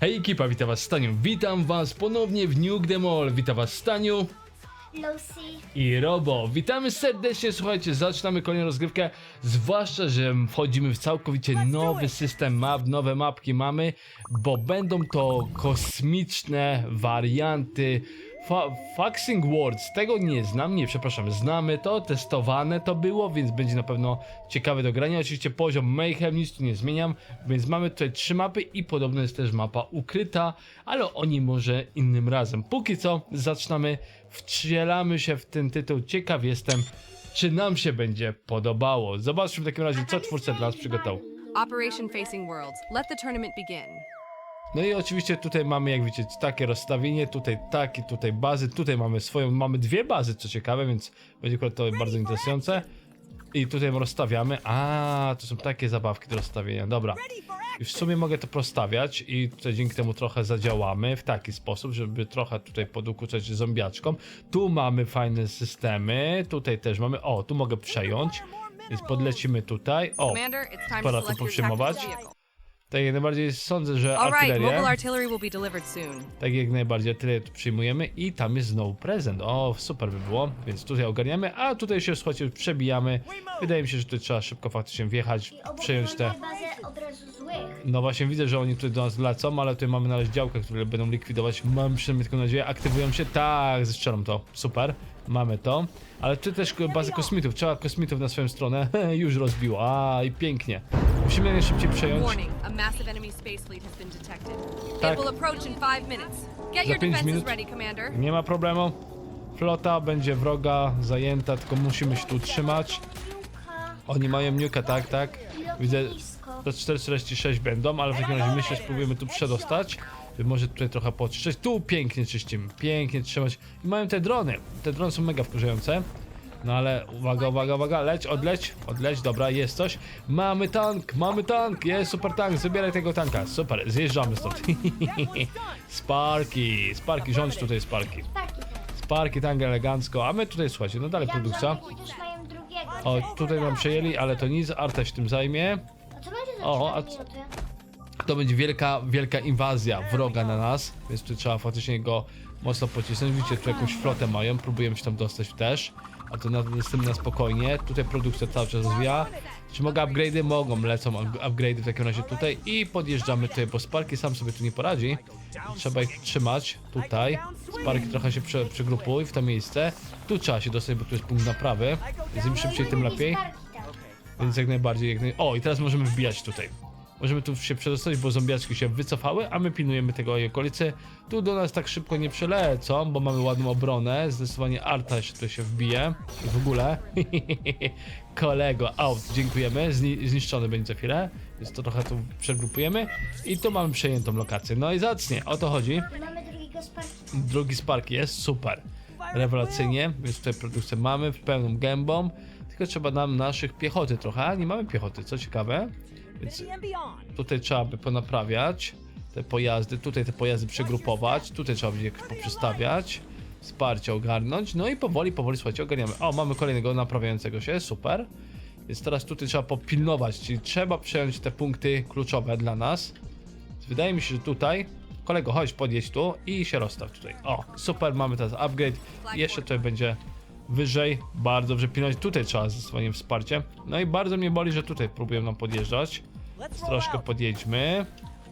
Hej ekipa, witam was Staniu. Witam was ponownie w Nuke the Mall. Witam was Staniu Lucy. i Robo. Witamy serdecznie, słuchajcie, zaczynamy kolejną rozgrywkę. Zwłaszcza, że wchodzimy w całkowicie nowy system map, nowe mapki mamy, bo będą to kosmiczne warianty Fa Faxing Worlds. Tego nie znam, nie, przepraszam, znamy to, testowane to było, więc będzie na pewno ciekawe do grania. Oczywiście poziom Mayhem, nic tu nie zmieniam, więc mamy tutaj trzy mapy i podobno jest też mapa ukryta, ale o niej może innym razem. Póki co zaczynamy, wcielamy się w ten tytuł, ciekaw jestem, czy nam się będzie podobało. Zobaczmy w takim razie, co twórca dla nas przygotował. Operation Facing Worlds. Let the tournament begin. No i oczywiście tutaj mamy, jak widzicie, takie rozstawienie, tutaj takie, tutaj bazy, tutaj mamy swoją, mamy dwie bazy, co ciekawe, więc będzie to bardzo interesujące. I tutaj rozstawiamy, a to są takie zabawki do rozstawienia, dobra. I w sumie mogę to prostawiać i tutaj dzięki temu trochę zadziałamy w taki sposób, żeby trochę tutaj podukuczać zombiaczkom. Tu mamy fajne systemy, tutaj też mamy, o, tu mogę przejąć, więc podlecimy tutaj, o, Pora to to tak jak najbardziej sądzę, że All right, artylerię... mobile artillery will be delivered soon. Tak jak najbardziej, tyle tu przyjmujemy i tam jest znowu prezent. O, super by było, więc tutaj ogarniamy, a tutaj się, słuchajcie, przebijamy. Wydaje mi się, że tutaj trzeba szybko faktycznie wjechać, I obok przejąć te... mamy bazę od razu złych. No właśnie widzę, że oni tutaj do nas lecą, ale tutaj mamy na razie działkę, które będą likwidować. Mam przynajmniej taką nadzieję. Aktywują się? Tak, zestrzelą to. Super. Mamy to. Ale tu też bazę kosmitów. Trzeba kosmitów na swoją stronę. Już rozbiło. A i pięknie. Musimy jak najszybciej przejąć. Warning, a massive enemy space fleet has been detected. Tak. It will approach in five minutes. Get Za your pięć defenses minut? ready, Commander. Nie ma problemu. Flota będzie wroga, zajęta, tylko musimy się tu trzymać. Oni mają niuka, tak, tak. Widzę, to 446 będą, ale w takim razie myślę, że spróbujemy tu przedostać. Może tutaj trochę poczyszczać. Tu pięknie czyścimy, pięknie trzymać. I mają te drony. Te drony są mega wkurzające. No ale uwaga, uwaga, uwaga, leć, odleć, odleć, dobra, jest coś. Mamy tank, mamy tank, jest super tank, zabieraj tego tanka. Super, zjeżdżamy stąd. Sparki, Sparki, rządź tutaj Sparki. Sparki, tank elegancko, a my tutaj, słuchajcie, no dalej produkcja. O, tutaj nam przejęli, ale to nic, Arta się tym zajmie. O, a? To będzie wielka, wielka inwazja wroga na nas, więc tu trzeba faktycznie go mocno pocisnąć. Widzicie, tu jakąś flotę mają, próbujemy się tam dostać też, a to na, z na spokojnie. Tutaj produkcja cały czas rozwija. Czy mogę upgrade'y? Mogą, lecą up- upgrade'y w takim razie tutaj i podjeżdżamy tutaj, bo Sparky sam sobie tu nie poradzi. Trzeba ich trzymać tutaj. Sparky trochę się prze, przegrupuj w to miejsce. Tu trzeba się dostać, bo tu jest punkt naprawy. Więc im szybciej, tym lepiej. Sparki. Więc jak najbardziej, jak naj... O, i teraz możemy wbijać tutaj. Możemy tu się przedostać, bo zombiaczki się wycofały, a my pilnujemy tego okolicy. Tu do nas tak szybko nie przelecą, bo mamy ładną obronę. Zdecydowanie Arta jeszcze tu się wbije. I w ogóle. Kolego, out, dziękujemy. Zni zniszczony będzie za chwilę, więc to trochę tu przegrupujemy. I tu mamy przejętą lokację. No i zacnie, o to chodzi. Mamy drugiego Sparki. Drugi Spark jest super. Rewelacyjnie, więc tutaj produkcję mamy w pełną gębą. Tylko trzeba nam naszych piechoty trochę. Nie mamy piechoty, co ciekawe. Więc tutaj trzeba by ponaprawiać te pojazdy. Tutaj te pojazdy przegrupować. Tutaj trzeba będzie poprzestawiać. Wsparcie ogarnąć. No i powoli, powoli, słuchajcie, ogarniamy. O, mamy kolejnego naprawiającego się, super. Więc teraz tutaj trzeba popilnować, czyli trzeba przejąć te punkty kluczowe dla nas. Wydaje mi się, że tutaj kolego, chodź, podjedź tu i się rozstaw tutaj. O, super, mamy teraz upgrade. Jeszcze tutaj będzie wyżej. Bardzo dobrze pilnować. Tutaj trzeba zdecydowanie wsparcie. No i bardzo mnie boli, że tutaj próbują nam podjeżdżać. Troszkę podjedźmy.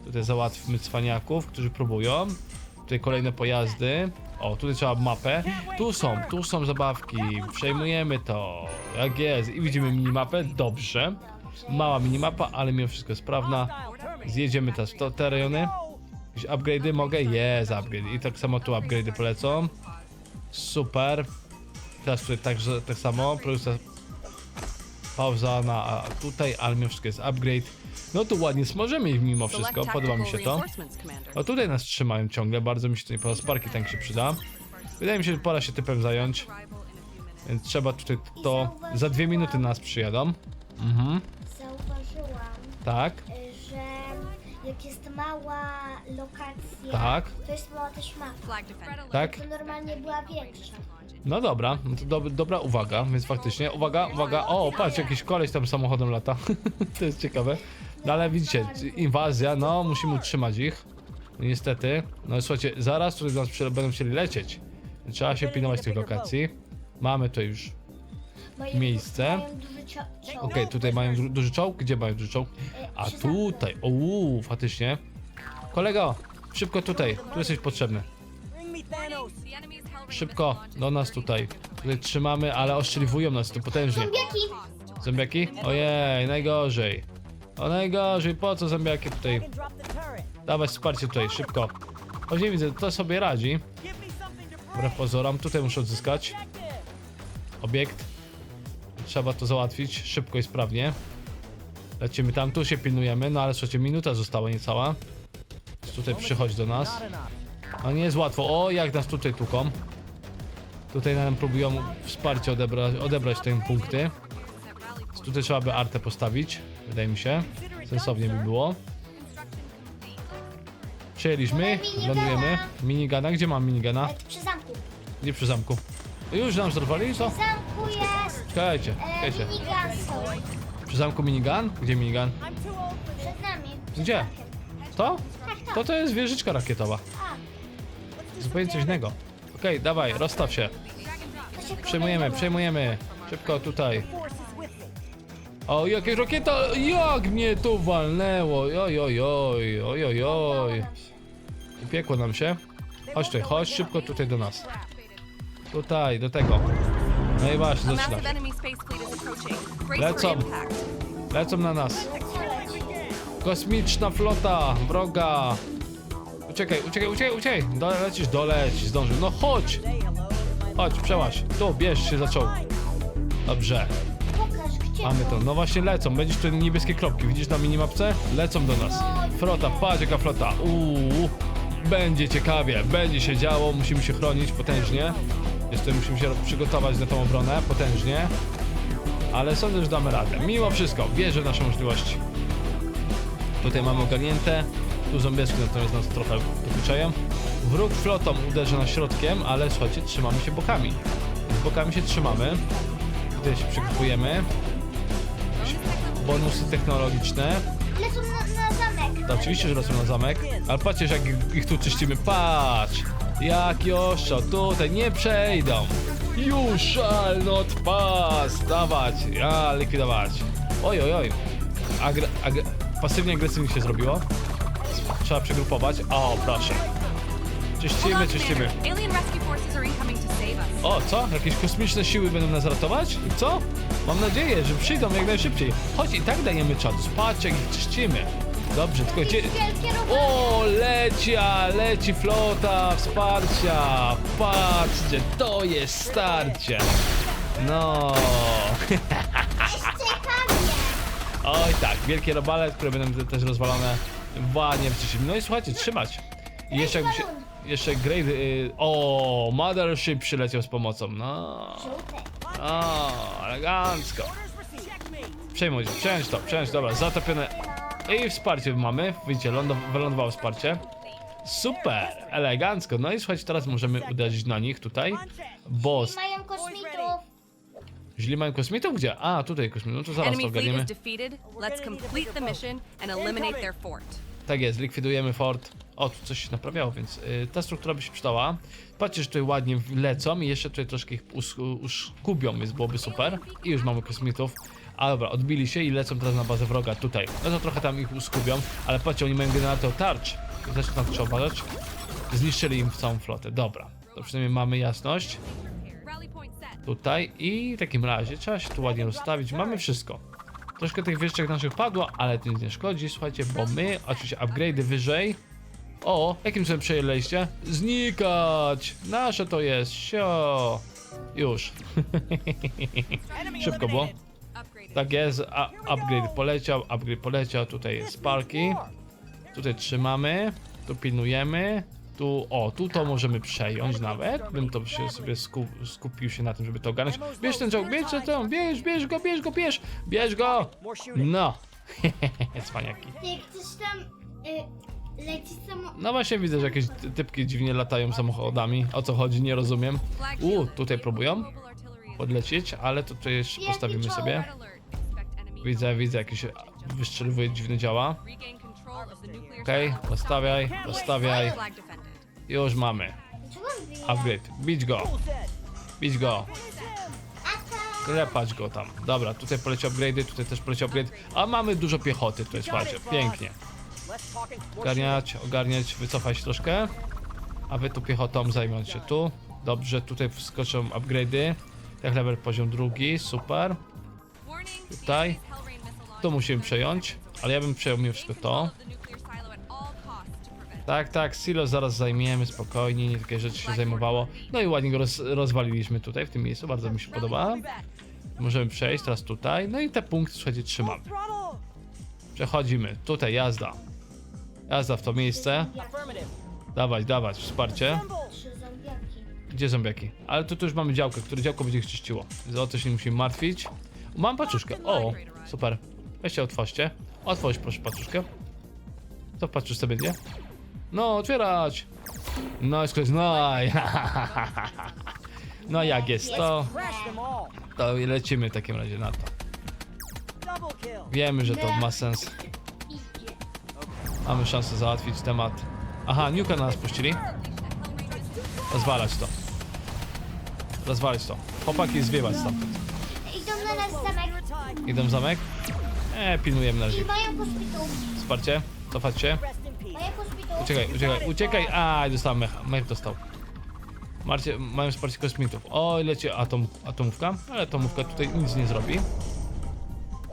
Tutaj załatwmy cwaniaków, którzy próbują. Tutaj kolejne pojazdy. O, tutaj trzeba mapę. Tu są, tu są zabawki. Przejmujemy to. Jak jest. I widzimy minimapę. Dobrze. Mała minimapa, ale mimo wszystko sprawna. Zjedziemy teraz w to, te rejony. Jakieś upgrade'y mogę? Jest upgrade. I tak samo tu upgrade'y polecą. Super. Teraz tutaj także tak samo. Produkcja pauza na a, tutaj, ale mimo wszystko jest upgrade. No tu ładnie smażymy ich mimo wszystko, podoba mi się to. O tutaj nas trzymają ciągle, bardzo mi się to nie podoba. Sparki tank się przyda. Wydaje mi się, że pora się typem zająć. Więc trzeba tutaj to... Za dwie minuty nas przyjadą. Mhm, Zauważyłam, tak, y, że jak jest mała lokacja, Tak. to jest mała też mapa. Tak. To normalnie była większa. No dobra, no to dob dobra uwaga, więc faktycznie, uwaga, uwaga, o patrz, jakiś koleś tam samochodem lata, to jest ciekawe. No ale widzicie, inwazja, no musimy utrzymać ich. No niestety. No słuchajcie, zaraz tutaj do nas przy- będą chcieli lecieć. Trzeba się pilnować tych lokacji. Mamy to już. Mają, Miejsce. Mają duży cio- czołg. Okej, tutaj mają du duży czołg? Gdzie mają duży czołg? A przy zamku. tutaj, uuu, faktycznie. Kolego, szybko tutaj, tu jesteś potrzebny. Szybko, do nas tutaj. Tutaj trzymamy, ale oszczeliwują nas tu potężnie. Zombiaki! Zębiaki? Ojej, najgorzej. O najgorzej, po co zębiaki tutaj? Dawać wsparcie tutaj, szybko. Nie widzę, to sobie radzi. Wbrew pozorom, tutaj muszę odzyskać. Obiekt. Trzeba to załatwić szybko i sprawnie. Lecimy tam, tu się pilnujemy, no ale słuchajcie, minuta została niecała. Więc Tutaj przychodź do nas. No nie jest łatwo. O, jak nas tutaj tuką. Tutaj nam próbują wsparcie odebrać, odebrać te punkty. Tutaj trzeba by artę postawić, wydaje mi się. Sensownie by było. Przyjęliśmy, lądujemy. Minigana, gdzie mam minigana? E, Przy zamku. Nie przy zamku. Już nam zerwali, co? W zamku jest Czekajcie, e, czekajcie. minigun są. Przy zamku minigun? Gdzie minigun? Przed nami. Gdzie? To? Tak, tak. To to jest wieżyczka rakietowa. Zupełnie coś innego. Okej, dawaj, rozstaw się. Przejmujemy, przejmujemy. Szybko tutaj. O, jakaś rakieta! Jak mnie tu walnęło! Oj, oj, oj, oj, oj, oj. Udało nam się. Upiekło nam się. Chodź tutaj, chodź szybko tutaj do nas. Tutaj, do tego. No i właśnie, zaczyna massive Lecą. na nas. Kosmiczna flota wroga. Uciekaj, uciekaj, uciekaj, uciekaj. Dole lecisz, doleć, zdążył. No chodź. Chodź, przełaź. Tu, bierz się zaczął. Dobrze, mamy to. No właśnie lecą. Będziesz tu niebieskie kropki. Widzisz na minimapce? Lecą do nas. Flota, patrz jaka flota. Uuu. Będzie ciekawie, będzie się działo. Musimy się chronić potężnie. Jeszcze musimy się przygotować na tą obronę potężnie. Ale sądzę, że damy radę. Mimo wszystko, wierzę w nasze możliwości. Tutaj mamy ogarnięte. Tu zombieczki natomiast nas trochę dokuczają. Wróg flotą uderzy nas środkiem, ale słuchajcie, trzymamy się bokami. Z bokami się trzymamy. Tutaj się przygotowujemy. Bonusy technologiczne. Lecą na, na zamek. To oczywiście, że lecą na zamek. Ale patrzcie, jak ich tu czyścimy. Patrz! Jak Joszo, tutaj nie przejdą. You shall not pass. Dawać, a likwidować. Oj, oj, oj. Pasywnie agresywnie się zrobiło. Trzeba przegrupować. O, proszę. Czyścimy, czyścimy. O, co? Jakieś kosmiczne siły będą nas ratować? I co? Mam nadzieję, że przyjdą jak najszybciej. Chodź i tak dajemy czadu. Jak ich czyścimy. Dobrze, tylko gdzie... O, lecia, leci flota wsparcia. Patrzcie, to jest starcie. No. Oj tak, wielkie robale, które będą też rozwalone. Ładnie wcześniej. No i słuchajcie, trzymać. I jeszcze jakby się... Jeszcze Great... Y, o, Mothership przyleciał z pomocą. No. O, elegancko. Przejmuj, przejąć to, przejąć, dobra, zatopione. I wsparcie mamy, widzicie, lądow- wylądowało wsparcie. Super, elegancko. No i słuchajcie, teraz możemy uderzyć na nich tutaj, bo Mają kosmitów. źli mają kosmitów gdzie? A, tutaj kosmitów, no to zaraz to Enemy fleet ogarniemy. Tak jest, likwidujemy fort. O, tu coś się naprawiało, więc y, ta struktura by się przydała. Patrzcie, że tutaj ładnie lecą i jeszcze tutaj troszkę ich us- uskubią, więc byłoby super. I już mamy kosmitów. A dobra, odbili się i lecą teraz na bazę wroga tutaj. No to trochę tam ich uskubią, ale patrzcie, oni mają generator tarcz. Też na to trzeba uważać. Zniszczyli im całą flotę. Dobra, to przynajmniej mamy jasność tutaj i w takim razie trzeba się tu ładnie rozstawić. Mamy wszystko. Troszkę tych wieżyczek naszych padło, ale to nic nie szkodzi, słuchajcie, bo my oczywiście upgrade'y wyżej. O, jakim sobie przejęliście? Znikać! Nasze to jest, sio! Już. Szybko było. Tak jest, upgrade poleciał, upgrade poleciał, tutaj jest Sparki. Tutaj trzymamy, tu pilnujemy. Tu, o, tu to możemy przejąć nawet. Bym to się sobie sku, skupił się na tym, żeby to ogarnąć. Bierz ten czołg, bierz ten czołg, bierz, bierz go, bierz go, bierz, bierz go! No, cwaniaki. Tam y, leci. No właśnie widzę, że jakieś ty- typki dziwnie latają samochodami. O co chodzi, nie rozumiem. U, tutaj próbują podlecieć, ale to tutaj jeszcze postawimy sobie. Widzę, widzę, jakieś wystrzeliwuje dziwne działa. Okej, silo. postawiaj, postawiaj. Już mamy. Upgrade. Bić go. Bić go. Klepać go tam. Dobra, tutaj poleciał upgrade'y, tutaj też poleciał upgrade. A mamy dużo piechoty tutaj, słuchajcie. Pięknie. Ogarniać, ogarniać, wycofać troszkę. A wy tu piechotą zajmąć się tu. Dobrze, tutaj wskoczą upgrade'y. Jak level poziom drugi, super. Tutaj. To musimy przejąć, ale ja bym przejął wszystko to. Tak, tak, silo zaraz zajmiemy spokojnie, nie takie rzeczy się zajmowało. No i ładnie go roz, rozwaliliśmy tutaj, w tym miejscu, bardzo mi się podoba. Możemy przejść teraz tutaj, no i te punkty, słuchajcie, trzymamy. Przechodzimy, tutaj jazda. Jazda w to miejsce. Dawać, dawać, wsparcie. Gdzie zombiaki? Ale tu, tu już mamy działkę, które działko będzie ich czyściło. O to się nie musimy martwić. Mam paczuszkę, o, super. Weźcie, otworzcie. Otwórz proszę paczuszkę. Co w paczuszce będzie? No, otwierać! No, ktoś, no, no jak jest to, to lecimy w takim razie na to. Wiemy, że to ma sens. Mamy szansę załatwić temat. Aha, Nuka na nas puścili. Rozwalać to. Rozwalić to. Chłopaki, zwiewać stamtąd. Idą na nas zamek. Idą zamek? Eee, pilnujemy na razie. I mają hospital. Wsparcie, cofać się. Rest in peace. Mają hospital. Uciekaj, uciekaj, uciekaj! A, dostałem mecha. Mech dostał. Marcie, mają wsparcie kosmitów. O, leci atom, atomówka, ale atomówka tutaj nic nie zrobi.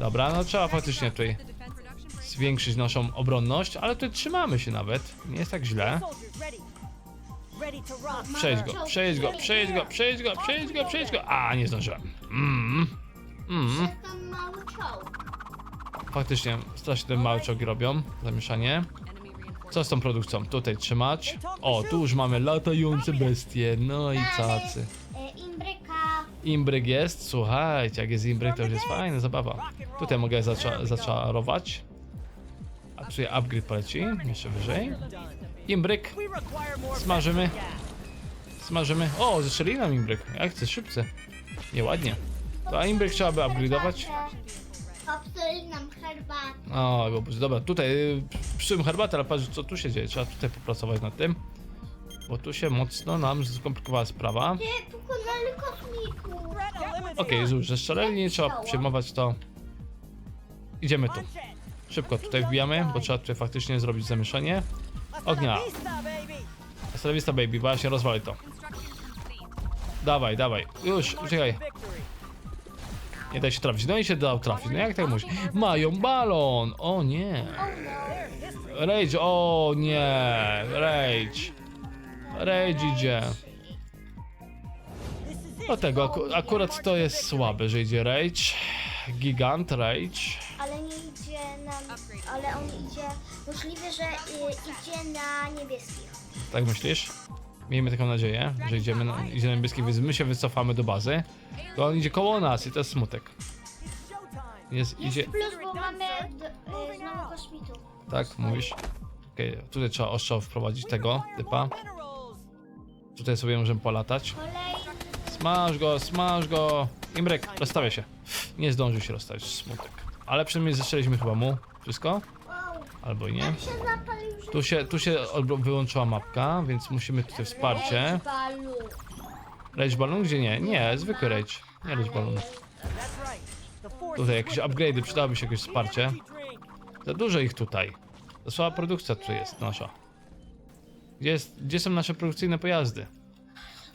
Dobra, no trzeba faktycznie tutaj zwiększyć naszą obronność, ale tutaj trzymamy się nawet. Nie jest tak źle. Przejdź go, przejdź go, przejdź go, przejdź go, przejdź go, przejdź go. A, nie zdążyłem. Mm. Mm. Faktycznie, strasznie te małe czołgi robią. Zamieszanie. Co z tą produkcją? Tutaj trzymać. O, tu już mamy latające bestie. No i cacy. Imbryk jest, słuchajcie, jak jest imbryk to już jest fajna zabawa. Tutaj mogę zacza zaczarować. A tutaj upgrade poleci, jeszcze wyżej. Imbryk, smażymy, smażymy. O, zestrzeli nam imbryk, jak chcę, szybce. Nieładnie. To imbryk trzeba by upgrade'ować. Popsuli nam herbatę. O, bo- dobra, tutaj y, psułem herbatę, ale patrz co tu się dzieje. Trzeba tutaj popracować nad tym. Bo tu się mocno nam skomplikowała sprawa. Nie, pokonali eliminated. Okej, już zestrzeleni, nie trzeba przejmować to. Idziemy tu. Szybko tutaj wbijamy, bo trzeba tutaj faktycznie zrobić zamieszanie. Ognia. Vista, baby. Właśnie rozwalaj to. Dawaj, dawaj. Już, uciekaj. Nie da się trafić. No i się dał trafić. No jak tak mówisz? Mają balon! O nie. Rage, o nie. Rage. Rage idzie. Dlatego aku akurat to jest słabe, że idzie Rage. Gigant Rage. Ale nie idzie na... Ale on idzie... Możliwe, że y, idzie na niebieskich. Tak myślisz? Miejmy taką nadzieję, że idziemy na, idzie na więc my się wycofamy do bazy. To on idzie koło nas i to jest smutek. Jest, idzie... Plus, bo mamy d- y, znowu kosmitów. Tak, mówisz? Okej, tutaj trzeba ostrzał wprowadzić tego typa. Tutaj sobie możemy polatać. Kolejny... Smaż go, smaż go! Imrek, rozstawia się. Nie zdążył się rozstawić, smutek. Ale przynajmniej zestrzeliśmy chyba mu wszystko. Albo i nie. Się zapalił. Tu się, tu się odblo- wyłączyła mapka, więc musimy tutaj wsparcie. Balu. Rage balloon? Gdzie nie? Nie, zwykły rage. Nie rage force Tutaj jakieś upgrade'y, przydałoby się jakieś wsparcie. Za dużo ich tutaj. To słaba produkcja tu jest nasza. Gdzie, jest, gdzie są nasze produkcyjne pojazdy?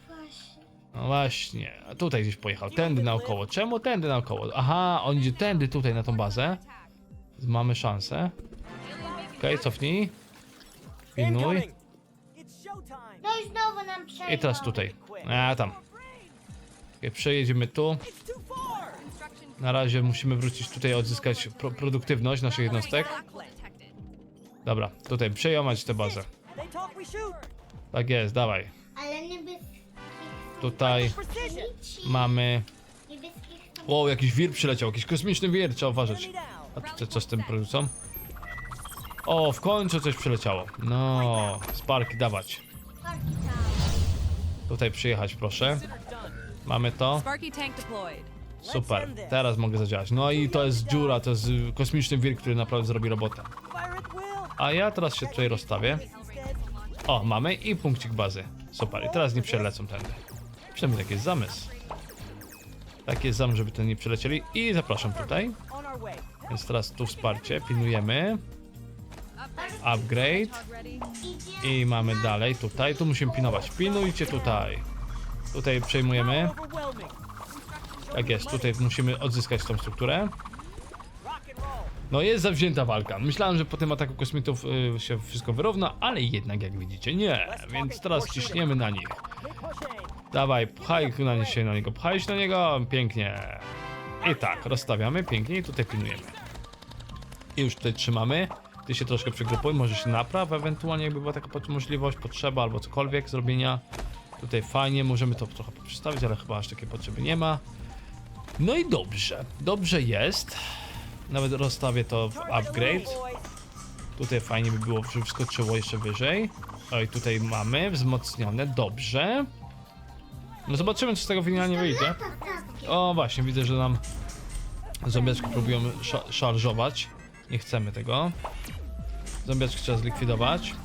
Właśnie. No właśnie, a tutaj gdzieś pojechał, tędy naokoło. Czemu tędy naokoło? Aha, on idzie tędy tutaj na tą bazę. Mamy szansę. Okej, cofnij. Pilnuj. No i znowu nam przejdą. I teraz tutaj. A tam. Okay, przejedziemy tu. Na razie musimy wrócić tutaj, odzyskać pro produktywność naszych jednostek. Dobra, tutaj przejmować tę bazę. Tak jest, dawaj. Ale niebieskich... Tutaj mamy... O, jakiś wir przyleciał, jakiś kosmiczny wir, trzeba uważać. A tutaj co z tym produkcją? O, w końcu coś przyleciało. No, sparki dawać. Tutaj przyjechać, proszę. Mamy to. Super, teraz mogę zadziałać. No i to jest dziura, to jest kosmiczny wir, który naprawdę zrobi robotę. A ja teraz się tutaj rozstawię. O, mamy i punkcik bazy. Super, i teraz nie przelecą tędy. Przynajmniej taki jest zamysł. Taki jest zamysł, żeby ten nie przelecieli. I zapraszam tutaj. Więc teraz tu wsparcie, pilnujemy. Upgrade. I mamy dalej tutaj. Tu musimy pilnować. Pilnujcie tutaj. Tutaj przejmujemy. Tak jest, tutaj musimy odzyskać tą strukturę. No jest zawzięta walka. Myślałem, że po tym ataku kosmitów y, się wszystko wyrówna, ale jednak jak widzicie nie. Więc teraz ciśniemy na nich. Dawaj, pchaj na nie się na niego, pchaj się na niego, pięknie. I tak, rozstawiamy pięknie i tutaj pilnujemy. I już tutaj trzymamy. Ty się troszkę przegrupuj, może się napraw, ewentualnie jakby była taka możliwość, potrzeba albo cokolwiek zrobienia. Tutaj fajnie, możemy to trochę przestawić, ale chyba aż takiej potrzeby nie ma. No i dobrze, dobrze jest. Nawet rozstawię to w upgrade. Tutaj fajnie by było, żeby wskoczyło jeszcze wyżej. Oj, tutaj mamy wzmocnione, dobrze. No zobaczymy, co z tego finalnie wyjdzie. O, właśnie, widzę, że nam zombiaczki próbują sza szarżować. Nie chcemy tego. Zombiaczki trzeba zlikwidować.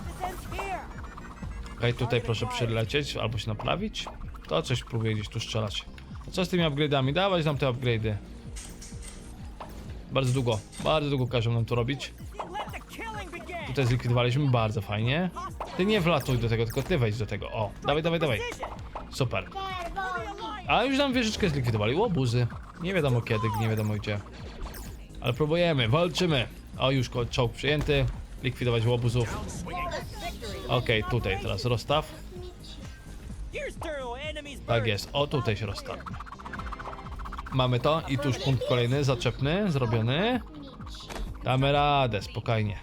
Okej, tutaj proszę przylecieć albo się naprawić. To coś próbuje gdzieś tu strzelać. A co z tymi upgrade'ami? Dawać nam te upgrade'y. Bardzo długo, bardzo długo każą nam to robić. Tutaj zlikwidowaliśmy, bardzo fajnie. Ty nie wlatuj do tego, tylko ty wejdź do tego. O, dawaj, dawaj, dawaj. Super. A już nam wieżyczkę zlikwidowali. Łobuzy. Nie wiadomo kiedy, nie wiadomo gdzie. Ale próbujemy, walczymy. O, już czołg przyjęty. Likwidować łobuzów. Okej, tutaj teraz rozstaw. Tak jest, o tutaj się rozstawmy. Mamy to i tu już punkt kolejny, zaczepny, zrobiony. Damy radę, spokojnie.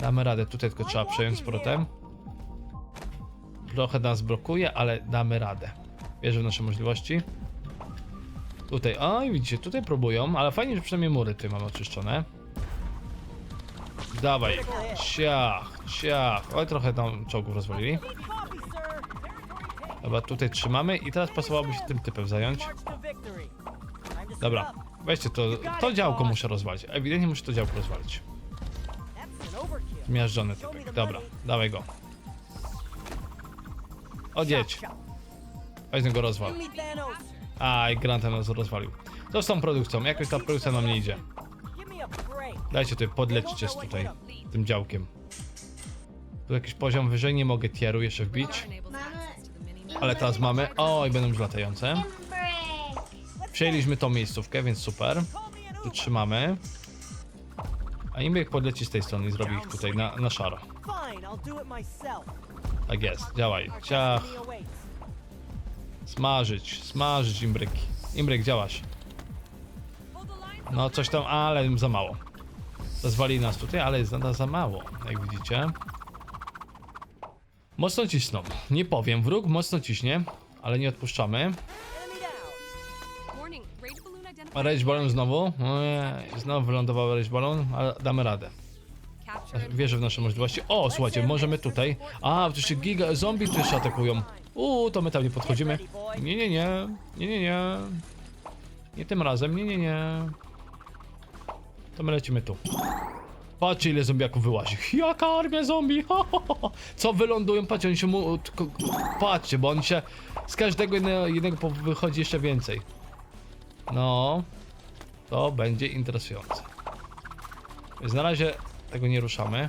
Damy radę, tutaj tylko trzeba przejąć z powrotem. Trochę nas blokuje, ale damy radę. Wierzę w nasze możliwości. Tutaj, oj widzicie, tutaj próbują, ale fajnie, że przynajmniej mury tutaj mamy oczyszczone. Dawaj, ciach, ciach. Oj, trochę tam czołgów rozwalili. Dobra, tutaj trzymamy i teraz pasowałoby się tym typem zająć. Dobra, weźcie to, to działko muszę rozwalić. Ewidentnie muszę to działko rozwalić. Zmiażdżony typek. Dobra, dawaj go. Odjedź. Chop, chop. Weź go rozwal. Aj, Granta nas rozwalił. Co z tą produkcją? Jakoś ta produkcja nam nie idzie. Dajcie tutaj, podlećcie z tutaj, tym działkiem. Tu jakiś poziom wyżej, nie mogę tieru jeszcze wbić. Ale teraz mamy... Oj, będą już latające. Przejęliśmy tą miejscówkę, więc super. Tu trzymamy. A Imbek podleci z tej strony i zrobi ich tutaj na, na szaro. Tak jest, działaj. Ciach, smażyć, smażyć Imbryki. Imbryk, działasz. No coś tam, ale za mało. Zazwali nas tutaj, ale jest nadal za mało, jak widzicie. Mocno cisną. Nie powiem, wróg mocno ciśnie, ale nie odpuszczamy. Rage balloon znowu. Ojej, Znowu wylądował rage balloon, ale damy radę. Wierzę w nasze możliwości. O, słuchajcie, możemy tutaj. A, jeszcze giga zombie tu jeszcze atakują. Uuu, to my tam nie podchodzimy. Nie, nie, nie. Nie, nie, nie. Nie tym razem, nie, nie, nie. To my lecimy tu. Patrzcie ile zombiaków wyłazi. Jaka armia zombie! Ho, ho, ho. Co wylądują? Patrzcie, oni się mu... Patrzcie, bo oni się... Z każdego jednego, jednego wychodzi jeszcze więcej. No... To będzie interesujące. Więc na razie tego nie ruszamy.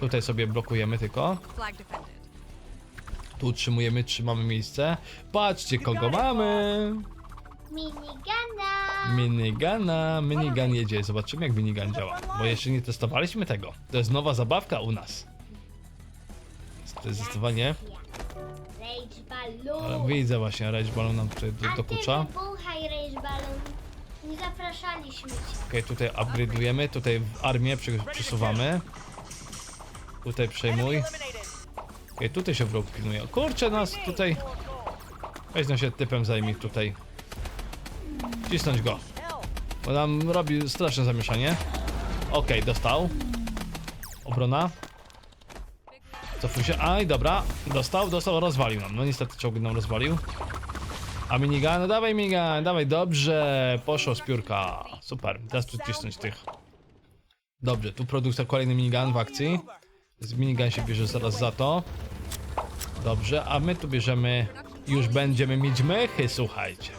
Tutaj sobie blokujemy tylko. Tu utrzymujemy, trzymamy miejsce. Patrzcie kogo mamy! Minigana. Minigana, minigun jedzie. Zobaczymy jak minigun działa. Bo jeszcze nie testowaliśmy tego. To jest nowa zabawka u nas. To jest zdecydowanie. Rage Ale balloon. widzę właśnie, Rage Balloon nam tutaj do- A ty dokucza. wybuchaj Rage balloon. Nie zapraszaliśmy cię. Okej, tutaj upgrade'ujemy, tutaj w armię przy- przesuwamy. Tutaj przejmuj. Okej, tutaj się wróg pilnuje. Kurczę nas tutaj. Weź no się typem zajmij tutaj. Cisnąć go. Bo nam robi straszne zamieszanie. Okej, dostał. Obrona. Cofuj się. Aj, dobra. Dostał, dostał, rozwalił nam. No niestety czołg nam rozwalił. A minigun, no dawaj minigun, dawaj, dobrze. Poszło z piórka. Super, teraz tu cisnąć tych. Dobrze, tu produkcja kolejny minigun w akcji. Z minigun się bierze zaraz za to. Dobrze, a my tu bierzemy... Już będziemy mieć mechy, słuchajcie.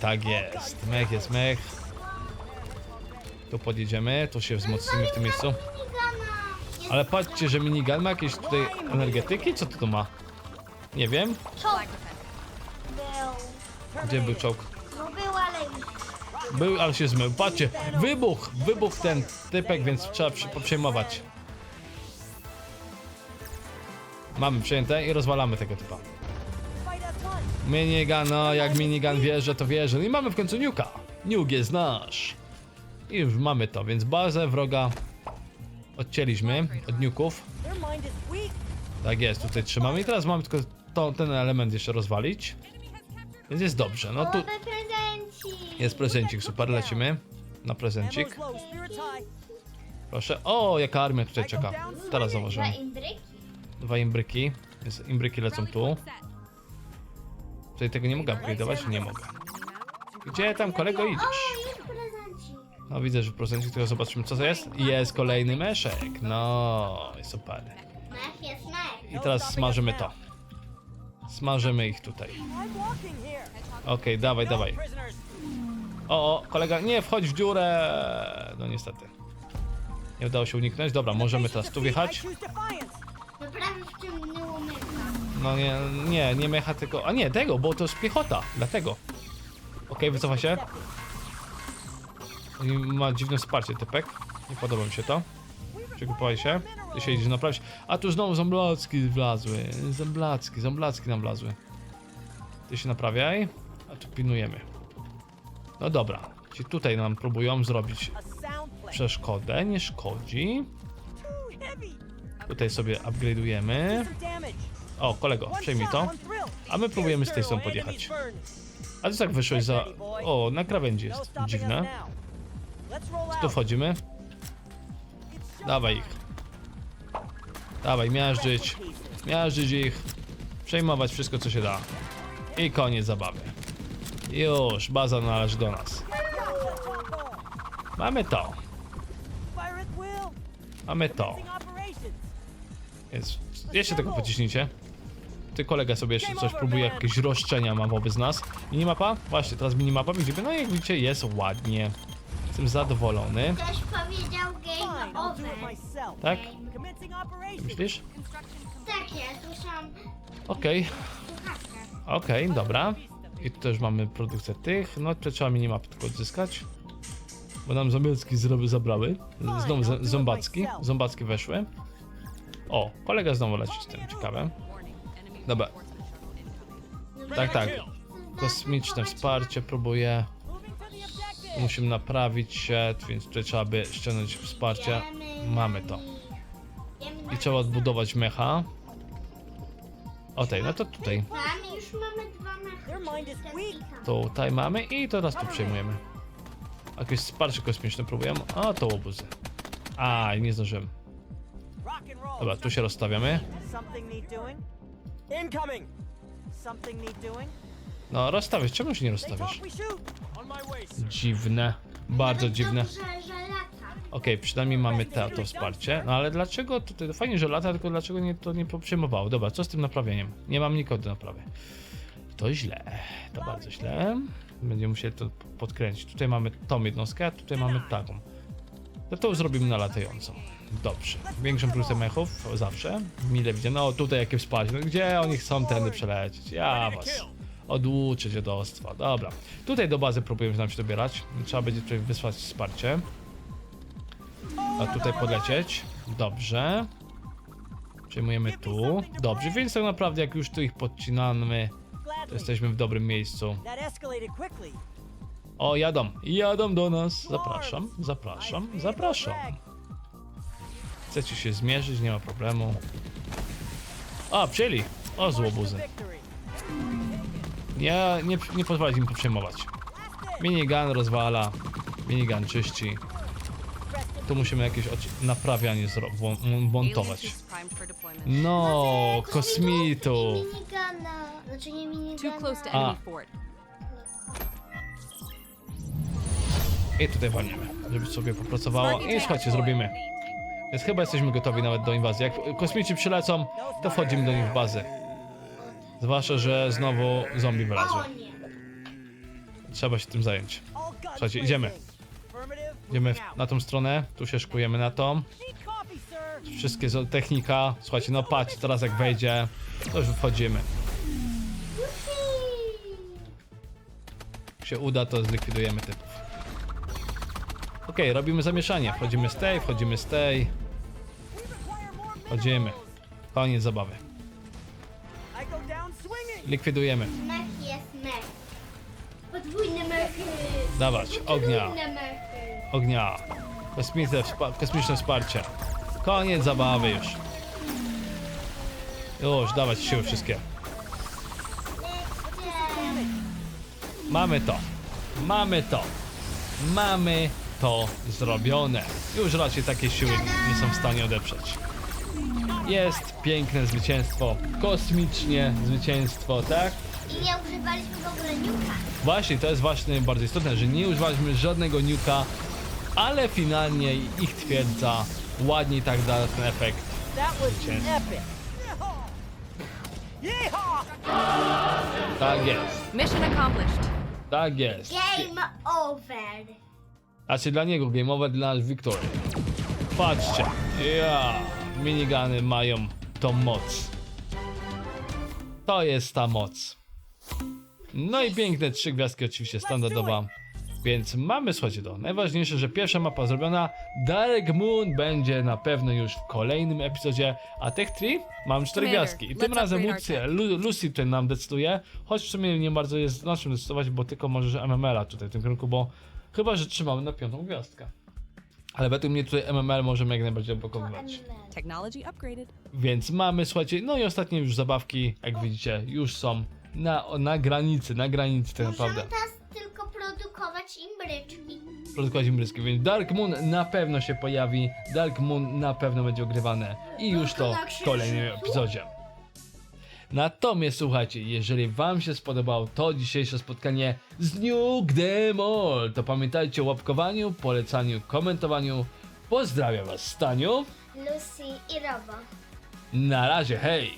Tak jest, mech jest mech. Tu podjedziemy, tu się wzmocnimy w tym miejscu. Ale patrzcie, że minigun ma jakieś tutaj energetyki? Co to tu ma? Nie wiem. czołg był. Gdzie był czołg? No był, ale. Był, ale się zmył. Patrzcie, wybuch! Wybuch ten typek, więc trzeba przejmować. Mamy przejęte i rozwalamy tego typa. Minigun, no jak minigun wierzy, to wierzy. No i mamy w końcu Nuka. Nuke jest nasz. I już mamy to, więc bazę wroga odcięliśmy od nuków. Tak jest, tutaj trzymamy i teraz mamy tylko to, ten element jeszcze rozwalić. Więc jest dobrze, no tu jest prezencik, super, lecimy na prezencik. Proszę, o jaka armia tutaj czeka. Teraz zauważyłem. Dwa imbryki, więc imbryki lecą tu. Tutaj tego nie mogę upgrade'ować? Nie mogę. Gdzie tam kolego idziesz? No widzę, że w procencie tylko zobaczymy co to jest. Jest kolejny meszek. No, super. I teraz smażymy to. Smażymy ich tutaj. Okej, dawaj, No dawaj. prisoners. O, o, kolega, nie wchodź w dziurę. No niestety. Nie udało się uniknąć. Dobra, możemy teraz tu wjechać. No prawie wciągnęło mecha. No nie, nie, nie mecha tylko. A nie, tego, bo to jest piechota, dlatego. Okej, wycofa się. Ma dziwne wsparcie typek. Nie podoba mi się to. Przygotowaj się. Ty się idziesz naprawić. A tu znowu zomblacki wlazły. Zomblacki, zomblacki nam wlazły. Ty się naprawiaj. A tu pilnujemy. No dobra. Ci tutaj nam próbują zrobić przeszkodę. Nie szkodzi. Tutaj sobie upgrade'ujemy. O, kolego, przejmij to. A my próbujemy z tej to podjechać. A ty tak wyszłeś za... O, na krawędzi jest. Dziwne. Tu wchodzimy. Dawaj ich. Dawaj, miażdżyć. Miażdżyć ich. Przejmować wszystko, co się da. I koniec zabawy. Już, baza należy do nas. Mamy to. Mamy to. Więc jeszcze tego pociśnijcie. Ty kolega sobie jeszcze coś próbuje, jakieś roszczenia ma wobec nas. Minimapa? Właśnie, teraz minimapa widzimy. No i jak widzicie, jest ładnie. Jestem zadowolony. Ktoś powiedział game over. Tak? Myślisz? Tak, ja słyszałam Okej. słuchawkę. Okej, dobra. I tu też mamy produkcję tych. No to trzeba minimapy tylko odzyskać. Bo nam zombiacki zrobiły, zabrały. Znowu z- zombacki. Zombacki weszły. O, kolega znowu leci z tym, ciekawe. Dobra, tak, tak. Kosmiczne wsparcie objective. Musimy naprawić się, więc tutaj trzeba by ściągnąć wsparcie. Mamy to. I trzeba odbudować mecha. Okej, no to tutaj. Już. Tutaj mamy i teraz tu przejmujemy. Jakieś wsparcie kosmiczne próbujemy. A, to łobuzy. A, nie zdążyłem. Dobra, tu się rozstawiamy. No, rozstawiasz. Czemu się nie rozstawiasz? Dziwne. Bardzo dziwne. Okej, przynajmniej mamy te, to wsparcie. No ale dlaczego tutaj, no fajnie, że lata, tylko dlaczego nie, to nie przyjmowało? Dobra, co z tym naprawieniem? Nie mam nikogo do naprawy. To źle, to bardzo źle. Będziemy musieli to podkręcić. Tutaj mamy tą jednostkę, a tutaj mamy taką. No to zrobimy na latającą. Dobrze. Większą plusę mechów, zawsze. Mile widzę. No tutaj jakie wsparcie. No gdzie oni chcą tędy przelecieć? Ja was. Odłuczę dziadostwa. Dobra. Tutaj do bazy próbujemy nam się dobierać. Trzeba będzie tutaj wysłać wsparcie. A tutaj podlecieć. Dobrze. Przejmujemy tu. Dobrze, więc tak naprawdę jak już tu ich podcinamy, to jesteśmy w dobrym miejscu. O, jadą. Jadą do nas. Zapraszam, zapraszam, zapraszam. Chcecie się zmierzyć, nie ma problemu. A, przyjęli. O, złobuzy. Victory. Nie, nie, nie pozwolić im przejmować. Minigun rozwala. Minigun czyści. Tu musimy jakieś naprawianie zro- wą- Alien montować. ships primed for deployment. No, kosmitu. Minigana. Znaczy nie minigana. Too close to Ah. enemy fort. I tutaj walniemy. żeby sobie popracowało. I słuchajcie, zrobimy. Więc chyba jesteśmy gotowi nawet do inwazji. Jak kosmici przylecą, to wchodzimy do nich w bazę. Zwłaszcza, że znowu zombie wylazły. Trzeba się tym zająć. Słuchajcie, idziemy. Idziemy na tą stronę, tu się szykujemy na tą. Wszystkie technika. Słuchajcie, no patrz, teraz jak wejdzie, to już wchodzimy. Jak się uda, to zlikwidujemy typów. Okej, robimy zamieszanie. Wchodzimy z tej, wchodzimy z tej. Wchodzimy. Koniec zabawy. Likwidujemy. Mech jest mech. Podwójne mechy. Dawać, ognia. Podwójne mechy. Ognia. Kosmiczne, wspa- kosmiczne wsparcie. Koniec zabawy już. Już, dawać siły wszystkie. Mamy to. Mamy to. Mamy to zrobione. Już raczej takie siły nie są w stanie odeprzeć. Jest piękne zwycięstwo. Kosmicznie zwycięstwo, tak? I nie używaliśmy w ogóle niuka. Właśnie, to jest właśnie bardzo istotne, że nie używaliśmy żadnego nuka, ale finalnie ich twierdza ładnie tak da ten efekt. Yeehaw! Tak jest, Mission accomplished. tak jest. Game over. Znaczy dla niego game over, dla nas victory. Patrzcie, ja, minigany mają tą moc. To jest ta moc. No i piękne trzy gwiazdki oczywiście standardowa. Więc mamy, słuchajcie, to najważniejsze, że pierwsza mapa zrobiona, Dark Moon będzie na pewno już w kolejnym epizodzie, a Tech 3 mam cztery gwiazdki. I tym razem Lucy, Lu, Lucy tutaj nam decyduje, choć w sumie nie bardzo jest na czym decydować, bo tylko może, że MML-a tutaj w tym kierunku, bo chyba, że trzymamy na piątą gwiazdkę. Ale według mnie tutaj MML możemy jak najbardziej opakowywać. Technology upgraded. Więc mamy, słuchajcie, no i ostatnie już zabawki, jak widzicie, już są na, na granicy, na granicy tak naprawdę. Możemy teraz tylko produkować im bryczki. produkować imbryski, więc Dark Moon na pewno się pojawi, Dark Moon na pewno będzie ogrywane i już to w kolejnym epizodzie. Natomiast słuchajcie, jeżeli Wam się spodobało to dzisiejsze spotkanie z Nuke Them All, to pamiętajcie o łapkowaniu, polecaniu, komentowaniu. Pozdrawiam Was, Staniu. Lucy i Robo. Na razie, hej!